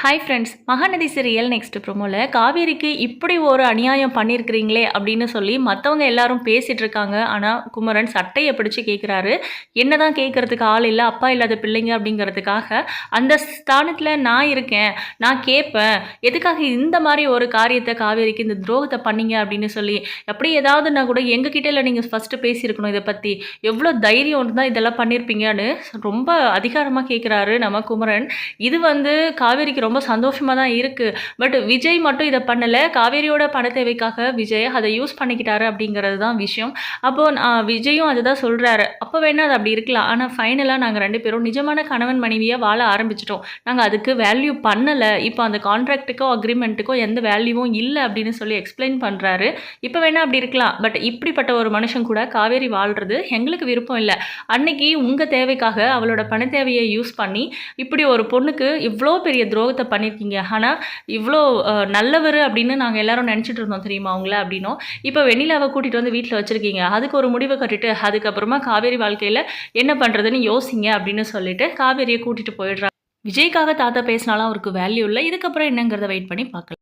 Hi friends Mahanadi serial next ப்ரோமோவில் காவேரிக்கு இப்படி ஒரு அநியாயம் பண்ணியிருக்கிறீங்களே அப்படின்னு சொல்லி மற்றவங்க எல்லாரும் பேசிகிட்டு இருக்காங்க. ஆனால் குமரன் சட்டையை பிடிச்சி கேட்குறாரு என்ன தான் கேட்குறதுக்கு ஆள் இல்லை அப்பா இல்லாத பிள்ளைங்க அப்படிங்கிறதுக்காக அந்த ஸ்தானத்தில் நான் இருக்கேன் நான் கேட்பேன் எதுக்காக இந்த மாதிரி ஒரு காரியத்தை காவேரிக்கு இந்த துரோகத்தை பண்ணீங்க அப்படின்னு சொல்லி எப்படி ஏதாவதுன்னா கூட எங்ககிட்ட இல்லை நீங்கள் ஃபஸ்ட்டு பேசியிருக்கணும் இதை பற்றி எவ்வளோ தைரியம் தான் இதெல்லாம் பண்ணியிருப்பீங்கன்னு ரொம்ப அதிகாரமாக கேட்குறாரு நம்ம குமரன். இது வந்து காவேரிக்கு ரொம்ப சந்தோஷமாக தான் இருக்குது பட் விஜய் மட்டும் இதை பண்ணலை. காவேரியோட பண தேவைக்காக விஜய் அதை யூஸ் பண்ணிக்கிட்டாரு அப்படிங்கிறது தான் விஷயம். அப்போது நான் விஜயும் அதுதான் சொல்கிறாரு அப்போ வேணால் அது அப்படி இருக்கலாம். ஆனால் ஃபைனலாக நாங்கள் ரெண்டு பேரும் நிஜமான கணவன் மனைவியாக வாழ ஆரம்பிச்சிட்டோம். நாங்கள் அதுக்கு வேல்யூ பண்ணலை. இப்போ அந்த கான்ட்ராக்ட்டுக்கோ அக்ரிமெண்ட்டுக்கோ எந்த வேல்யூவும் இல்லை அப்படின்னு சொல்லி எக்ஸ்பிளைன் பண்ணுறாரு இப்போ வேணால் அப்படி இருக்கலாம். பட் இப்படிப்பட்ட ஒரு மனுஷன் கூட காவேரி வாழ்கிறது எங்களுக்கு விருப்பம் இல்லை. அன்னைக்கு உங்கள் தேவைக்காக அவளோட பண தேவையை யூஸ் பண்ணி இப்படி ஒரு பொண்ணுக்கு இவ்வளோ பெரிய துரோகத்தை பண்ணியிருக்கீங்க ஆனால் இவ்வளோ நல்லவர் அப்படின்னு நாங்கள் எல்லாரும் நினச்சிட்டு இருந்தோம் தெரியுமா அவங்கள அப்படின்னும். இப்போ வெண்ணிலாவை கூட்டிகிட்டு வந்து வீட்டில் வச்சுருக்கீங்க. அதுக்கு ஒரு முடிவை கட்டிட்டு அதுக்கப்புறமா காவேரி வாழ்க்கையில் என்ன பண்ணுறதுன்னு யோசிங்க அப்படின்னு சொல்லிட்டு காவேரியை கூட்டிகிட்டு போயிடுறாங்க. விஜய்க்காக தாத்தா பேசினாலும் அவருக்கு வேல்யூ இல்லை. இதுக்கப்புறம் என்னங்கிறத வெயிட் பண்ணி பார்க்கலாம்.